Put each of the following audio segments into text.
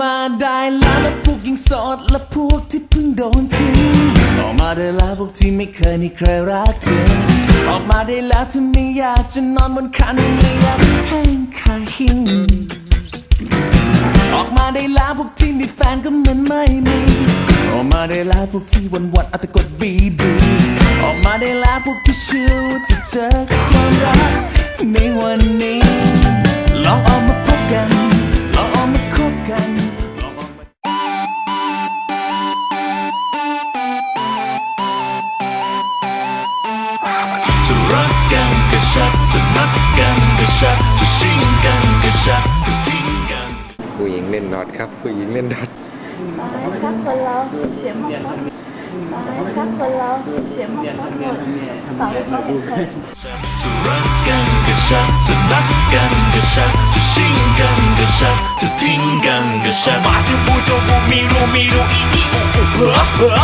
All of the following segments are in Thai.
มาได้แล้วแล้วพวกยังโสดและพวกที่เพิ่งโดนทิ้งออกมาได้แล้วพวกที่ไม่เคยมีใครรักจริงออกมาได้แล้วถ้าไม่อยากจะนอนบนคันไม่อยากแห้งคาหิงออกมาได้แล้วพวกที่มีแฟนก็เหมือนไม่มีออกมาได้แล้วพวกที่วันวันเอาแต่กดบีบีออกมาได้แล้วพวกที่เชื่อว่าจะเจอความรักในวันนี้ลองออกมาพบกัน ลองออกมาคบกัน กันก็ชัดจะนัดกันก็ชัดจะชิงกันก็ชัดจะทิ้งกัน ผู้หญิงเล่นดอทครับ ผู้หญิงเล่นดอทชักคนเราเสียมากมากชักคนเราเสียมากมากหมดสาวก็เห็นจะรักกันก็ชัดจะนัดกันก็ชัดจะชิงกันก็ชัดจะทิ้งกันก็ชัดมาจูบูจูบูมีรูมีรูอีอีอูอูเผลอเผลอ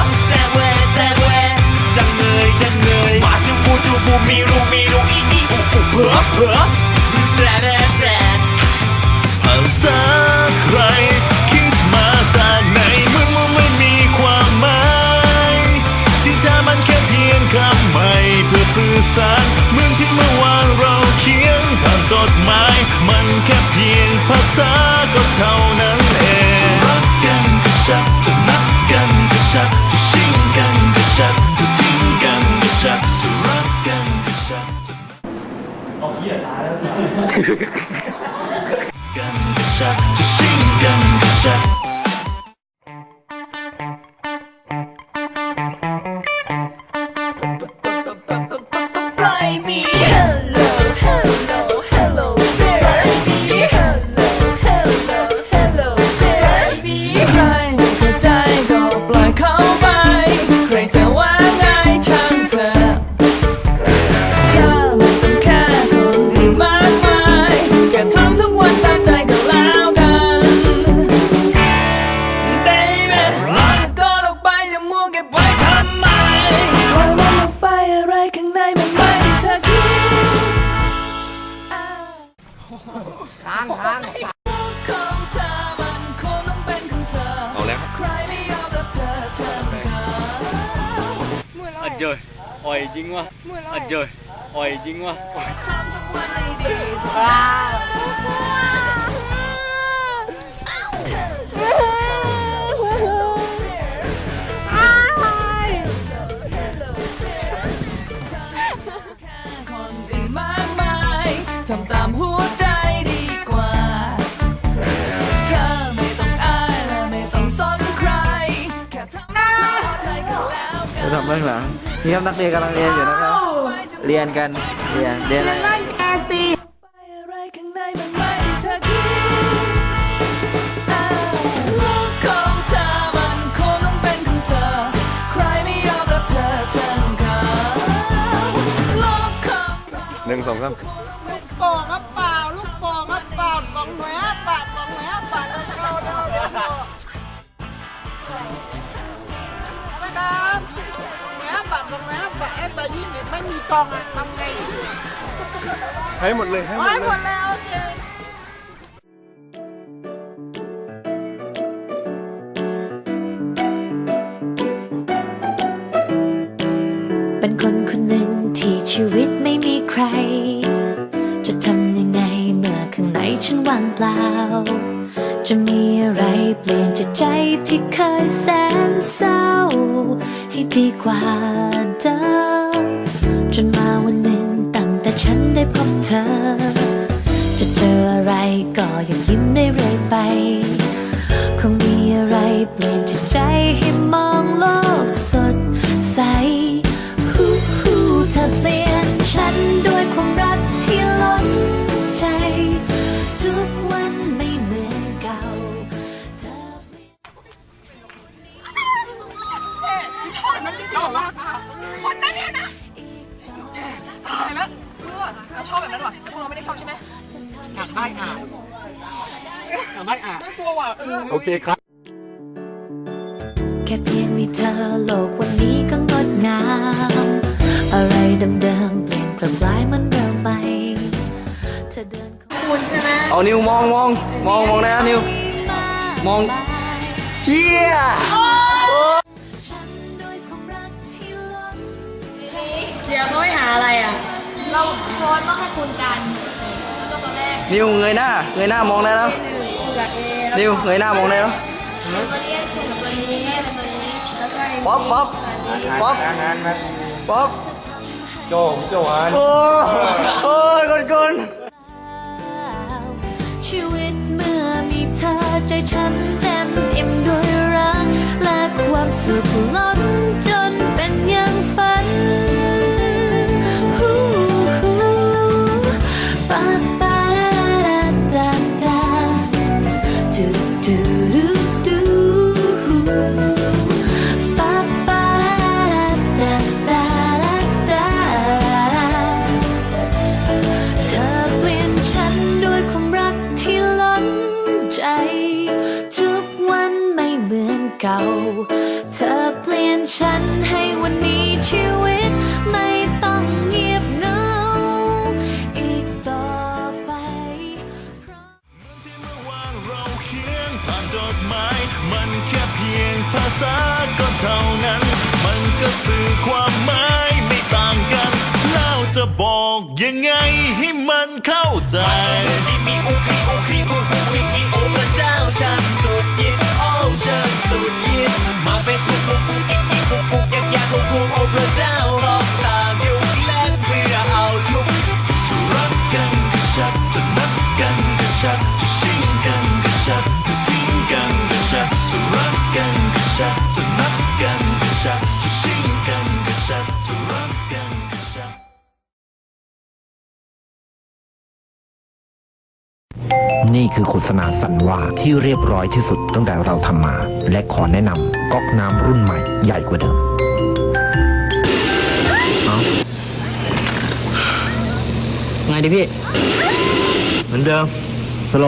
เกั อะเจออ่อยจริ จะนทำเบื้องหลังนี่ครับนักเรียนกำลังเรียนอยู่นะครับ เรียนกัน เรียนเรียนอะไรไปอะไรข้าง องน่วยห้าบาทสองหน่วยห้าบาทเอฟไปยี่สิบไม่มีกองอะทำไงดีให้หมดเลยให้หมโอ้ดยเลหมยดแล้วโอเคเป็นคนคนหนึ่งที่ชีวิตไม่มีใคร จะทำยังไงเมื่อข้างในฉันว่างเปล่า จะมีอะไรเปลี่ยนจากใจที่เคยแสนเศร้า ให้ดีกว่า พบเธอ จะเจออะไรก็ยังยิ้มได้เรื่อยไปคงมีอะไรเปลี่ยนจิตใจให้มองโลกสดใสฮู้ฮู้เธอเปลี่ยนฉันด้วยความรักที่ล้นใจ ทุกวันไม่เหมือนเก่าเธอเปลี่ยนชอบนั้นจริงชอบมากอะคนนั้นเนี่ย เออเราชอบแบบนั้นว่ะพวกเราไม่ได้ชอบใช่ไหมอยากได้อะอยากได้อะกลัวว่ะเออ โอเคครับ แค่เพียงมีเธอโลกวันนี้ก็งดงาม อะไรเดิมๆเปลี่ยนกลับกลายเหมันเริ่มใหม่เธอเดินเข้า เอานิวมองมองมองมองนะนิวมามองเฮีย ฉันด้วยความรักที่ล้นใจ เราโพสต์ต้องให้คุณกันแล้วก็ตอนแรกนิวเงยหน้าเงยหน้ามองได้แล้วหนึ่งเผือกเอแล้วนิวเงยหน้ามองได้แล้วตัวนี้คูณกับตัวนี้แม่เป็นตัวนี้แล้วก็ไอ้ป๊อปป๊อปป๊อปป๊อปโจพี่โจฮันโอ้โอ้ยคนคนชีวิตเมื่อมีเธอใจฉันเต็มอิ่มด้วยรักและความสุขล้นจนเป็น ให้วันนี้ชีวิตไม่ต้องเงียบเหงาอีกต่อไปที่เมื่อวานเราเคียงผ่านจดหมายมันแค่เพียงภาษาก็เท่านั้น มันก็สื่อความหมายไม่ต่างกัน แล้วจะบอกยังไงให้มันเข้า นี่คือโฆษณาสันว่าที่เรียบร้อยที่สุดตั้งแต่เราทำมา และขอแนะนำก๊อกน้ำรุ่นใหม่ใหญ่กว่าเดิม ดิพี่ เหมือนเดิม สโล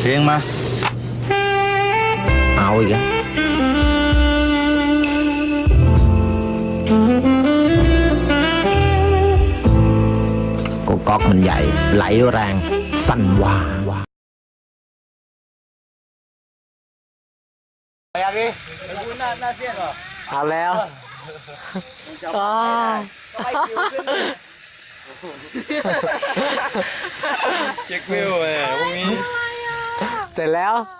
เพลงมา เอาอีกแล้วก็ก๊อกมันใหญ่ ไหลแรง สั่นว่าเอาแล้ว เช็ควิวแหมพวกนี้ เสร็จแล้วเ